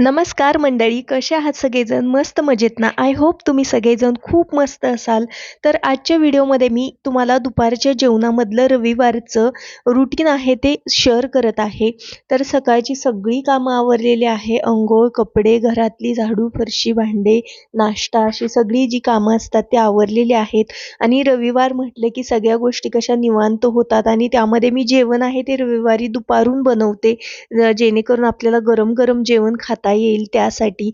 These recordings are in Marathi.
नमस्कार मंडळी कसे आहात सगळेजण? मस्त मजेत ना? आय होप तुम्ही सगळेजण खूप मस्त असाल. तर आजच्या व्हिडिओमध्ये मी तुम्हाला दुपारच्या जेवणामधलं रविवारचं रुटीन आहे ते शेअर करत आहे. तर सकाळची सगळी कामं आवरलेली आहे. अंघोळ कपडे घरातली झाडू फरशी भांडे नाश्ता अशी सगळी जी कामं असतात ते आवरलेली आहेत. आणि रविवार म्हटलं की सगळ्या गोष्टी कशा निवांत होतात आणि त्यामध्ये मी जेवण आहे ते रविवारी दुपारून बनवते. जेणेकरून आपल्याला गरम गरम जेवण खाता येईल त्यासाठी.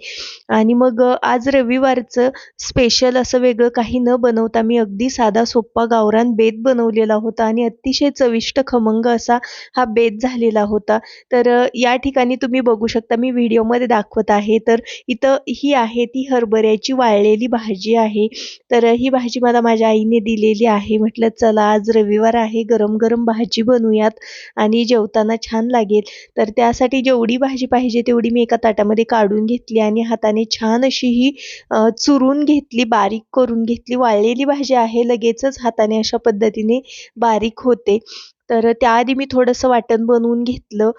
आणि मग आज रविवारचं स्पेशल असं वेगळं काही न बनवता मी अगदी साधा सोप्पा गावरान बेत बनवलेला होता आणि अतिशय चविष्ट खमंग असा हा बेत झालेला होता. तर या ठिकाणी तुम्ही बघू शकता मी व्हिडिओमध्ये दाखवत आहे. तर इथं ही आहे ती हरभऱ्याची वाळलेली भाजी आहे. तर ही भाजी मला माझ्या आईने दिलेली आहे. म्हटलं चला आज रविवार आहे गरम गरम भाजी बनवूयात आणि जेवताना छान लागेल. तर त्यासाठी जेवढी भाजी पाहिजे तेवढी मी एका ताटामध्ये काढून घेतली आणि हाताने छान अशी ही चुरून घेतली बारीक करून घेतली. वाळलेली भाजी आहे लगेचच हाताने अशा पद्धतीने बारीक होते. तर त्याआधी मी थोडंसं वाटण बनवून घेतलं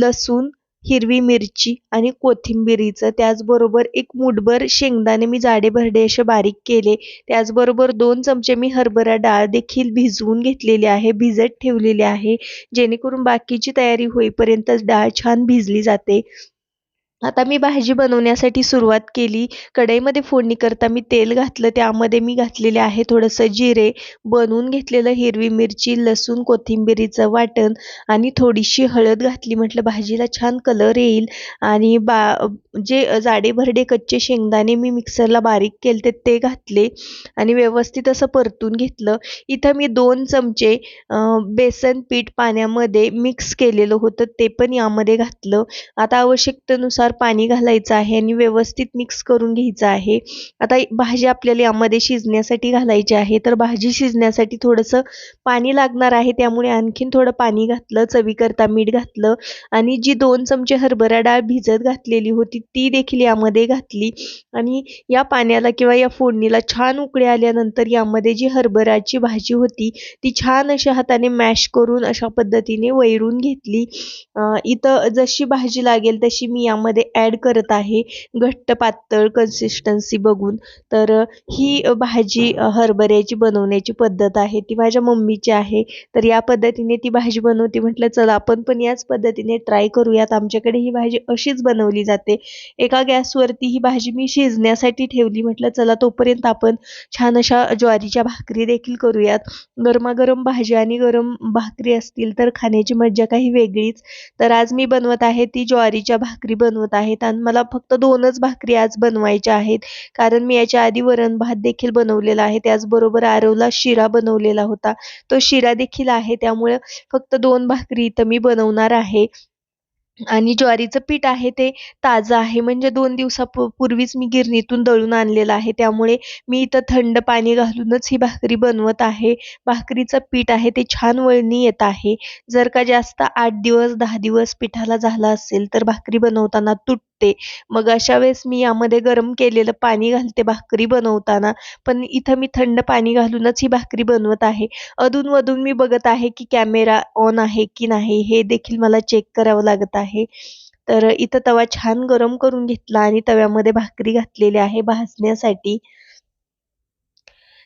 लसूण हिरवी मिरची आणि कोथिंबिरीचं. त्याचबरोबर एक मुठभर शेंगदाणे मी जाडे भरडे असे बारीक केले. त्याचबरोबर दोन चमचे मी हरभरा डाळ देखील भिजवून घेतलेली आहे भिजत ठेवलेली आहे. जेणेकरून बाकीची तयारी होईपर्यंत डाळ छान भिजली जाते. आता मी भाजी बनवण्यासाठी सुरुवात केली. कढईमध्ये फोडणी करता मी तेल घातलं. त्यामध्ये मी घातलेले आहे थोडंसं जिरे बनवून घेतलेलं हिरवी मिरची लसूण कोथिंबिरीचं वाटण आणि थोडीशी हळद घातली. म्हटलं भाजीला छान कलर येईल आणि बा जे जाडे भरडे कच्चे शेंगदाणे मी मिक्सरला बारीक केले ते घातले आणि व्यवस्थित असं परतून घेतलं. इथं मी दोन चमचे बेसन पीठ पाण्यामध्ये मिक्स केलेलं होतं ते पण यामध्ये घातलं. आता आवश्यकतेनुसार पाणी घालायचं आहे आणि व्यवस्थित मिक्स करून घ्यायचं आहे. आता भाजी आपल्याला यामध्ये शिजण्यासाठी घालायची आहे. तर भाजी शिजण्यासाठी थोडंसं पाणी लागणार आहे. त्यामुळे आणखीन थोडं पाणी घातलं चवीकरता मीठ घातलं आणि जी दोन चमचे हरभरा डाळ भिजत घातलेली होती ती देखील यामध्ये घातली. आणि या पाण्याला किंवा या फोडणीला छान उकळी आल्यानंतर यामध्ये जी हरभराची भाजी होती ती छान अशा हाताने मॅश करून अशा पद्धतीने वैरून घेतली. इथं जशी भाजी लागेल तशी मी यामध्ये मध्ये ॲड करत आहे. घट्ट पातळ कन्सिस्टन्सी बघून. तर ही भाजी हरभऱ्याची बनवण्याची पद्धत आहे. ती माझ्या मम्मीची आहे. तर या पद्धतीने ती भाजी बनवते. म्हटलं चला आपण पण याच पद्धतीने ट्राय करूयात. आमच्याकडे ही भाजी अशीच बनवली जाते. एका गॅसवरती ही भाजी मी शिजण्यासाठी ठेवली. म्हटलं चला तोपर्यंत आपण छान अशा ज्वारीच्या भाकरी देखील करूयात. गरमागरम भाजी आणि गरम भाकरी असतील तर खाण्याची मज्जा काही वेगळीच. तर आज मी बनवत आहे ती ज्वारीच्या भाकरी बनवत आहेत. आणि मला फक्त दोनच भाकरी आज बनवायच्या आहेत. कारण मी याच्या आधी वरण भात देखील बनवलेला आहे. त्याचबरोबर आरवला शिरा बनवलेला होता. तो शिरा देखील आहे. त्यामुळे फक्त दोन भाकरी इथं मी बनवणार आहे. आणि ज्वारीचं पीठ आहे ते ताजं आहे. म्हणजे दोन दिवसापूर्वीच मी गिरणीतून दळून आणलेलं आहे. त्यामुळे मी इथं थंड पाणी घालूनच ही भाकरी बनवत आहे. भाकरीचं पीठ आहे ते छान वळणी येत आहे. जर का जास्त आठ दिवस दहा दिवस पिठाला झाला असेल तर भाकरी बनवताना तुटते मग अशा वेळेस मी यामध्ये गरम केलेलं पाणी घालते भाकरी बनवताना. पण इथं मी थंड पाणी घालूनच ही भाकरी बनवत आहे. अधूनमधून मी बघत आहे की कॅमेरा ऑन आहे की नाही हे देखील मला चेक करावं लागत आहे. तर इथं तवा छान गरम करून घेतला आणि तव्यामध्ये भाकरी घातलेली आहे भाजण्यासाठी.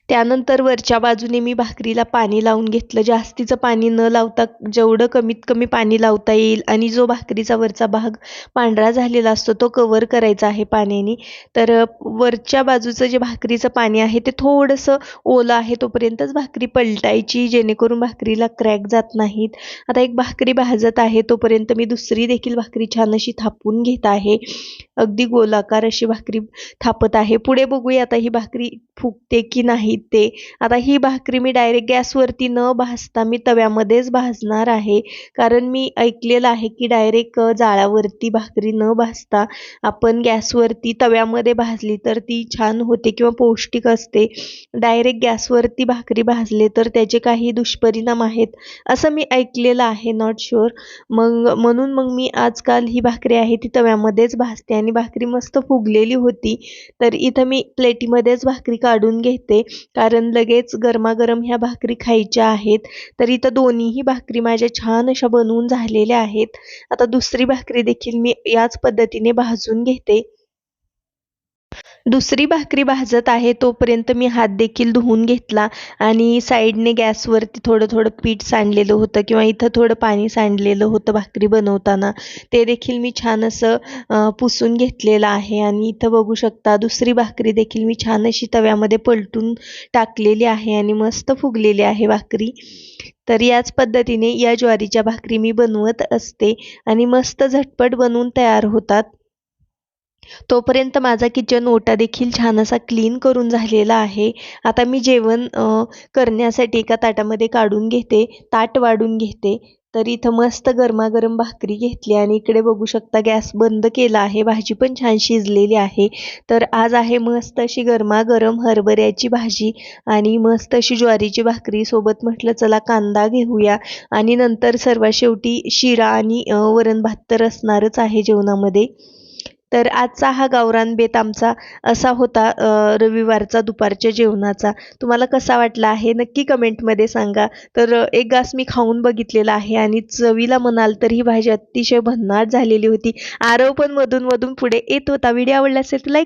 त्यानंतर वरच्या बाजूने मी भाकरीला पाणी लावून घेतलं. जास्तीचं पाणी न लावता जेवढं कमीत कमी पाणी लावता येईल आणि जो भाकरीचा वरचा भाग पांढरा झालेला असतो तो कवर करायचा आहे पाण्याने. तर वरच्या बाजूचं जे भाकरीचं पाणी आहे ते थोडंसं ओलं आहे तोपर्यंतच भाकरी पलटायची जेणेकरून भाकरीला क्रॅक जात नाहीत. आता एक भाकरी भाजत आहे तोपर्यंत मी दुसरी देखील भाकरी छान अशी थापून घेत आहे. अगदी गोलाकार अशी भाकरी थापत आहे. पुढे बघूया आता ही भाकरी फुगते की नाही. ते आता ही भाकरी मी डायरेक्ट गॅसवरती न भाजता मी तव्यामध्येच भाजणार आहे. कारण मी ऐकलेलं आहे की डायरेक्ट जाळावरती भाकरी न भाजता आपण गॅसवरती तव्यामध्ये भाजली तर ती छान होते किंवा पौष्टिक असते. डायरेक्ट गॅसवरती भाकरी भाजले तर त्याचे काही दुष्परिणाम आहेत असं मी ऐकलेलं आहे नॉट शुअर मग म्हणून मग मी आजकाल ही भाकरी आहे ती तव्यामध्येच भाजते आणि भाकरी मस्त फुगलेली होती. तर इथं मी प्लेटीमध्येच भाकरी काढून घेते. कारण लगेच गरमागरम ह्या भाकरी खायच्या आहेत. तर इथं दोन्हीही भाकरी माझ्या छान अशा बनवून झालेल्या आहेत. आता दुसरी भाकरी देखील मी याच पद्धतीने भाजून घेते. दुसरी भाकरी भाजत आहे तोपर्यंत मी हात देखील धुवून घेतला आणि साईडने गॅसवरती थोडं थोडं पीठ सांडलेलं होतं किंवा इथं थोडं पाणी सांडलेलं होतं भाकरी बनवताना. ते देखील मी छान असं पुसून घेतलेलं आहे आणि इथं बघू शकता दुसरी भाकरी देखील मी छान अशी तव्यामध्ये पलटून टाकलेली आहे आणि मस्त फुगलेली आहे भाकरी. तर याच पद्धतीने या ज्वारीच्या भाकरी मी बनवत असते आणि मस्त झटपट बनवून तयार होतात. तोपर्यंत माझा किचन ओटा देखील छान असा क्लीन करून झालेला आहे. आता मी जेवण करण्यासाठी एका ताटामध्ये काढून घेते ताट वाढून घेते. तर इथं मस्त गरमागरम भाकरी घेतली आणि इकडे बघू शकता गॅस बंद केला आहे भाजी पण छान शिजलेली आहे. तर आज आहे मस्त अशी गरमागरम हरभऱ्याची भाजी आणि मस्त अशी ज्वारीची भाकरी सोबत म्हटलं चला कांदा घेऊया. आणि नंतर सर्वात शेवटी शिरा आणि वरण भात तर असणारच आहे जेवणामध्ये. तर आजचा हा गावरान बेत आमचा असा होता रविवारचा दुपारच्या जेवणाचा. तुम्हाला कसा वाटला आहे? नक्की कमेंटमध्ये सांगा. तर एक घास मी खाऊन बघितलेला आहे आणि चवीला म्हणाल तर ही भाजी अतिशय भन्नाट झालेली होती. आरव पण मधून मधून पुढे येत होता. व्हिडिओ आवडला असेल तर लाईक